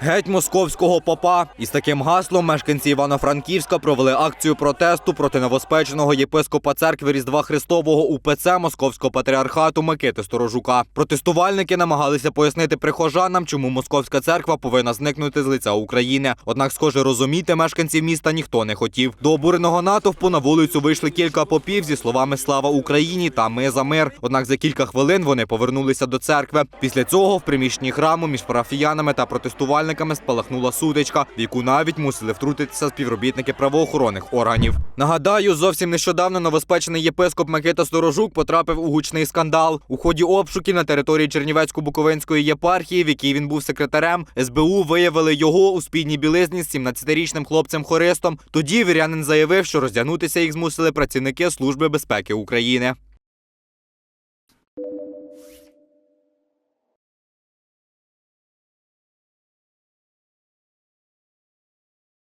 Геть московського попа. Із таким гаслом мешканці Івано-Франківська провели акцію протесту проти новоспеченого єпископа церкви Різдва Христового УПЦ Московського патріархату Микити Сторожука. Протестувальники намагалися пояснити прихожанам, чому московська церква повинна зникнути з лиця України. Однак, схоже, розуміти мешканців міста ніхто не хотів. До обуреного натовпу на вулицю вийшли кілька попів зі словами Слава Україні та Ми за мир. Однак за кілька хвилин вони повернулися до церкви. Після цього в приміщенні храму між парафіянами та протестувальниками спалахнула сутичка, в яку навіть мусили втрутитися співробітники правоохоронних органів. Нагадаю, зовсім нещодавно новоспечений єпископ Микита Сторожук потрапив у гучний скандал. У ході обшуків на території Чернівецько-Буковинської єпархії, в якій він був секретарем, СБУ виявили його у спідній білизні з 17-річним хлопцем Хористом. Тоді вірянин заявив, що роздягнутися їх змусили працівники Служби безпеки України.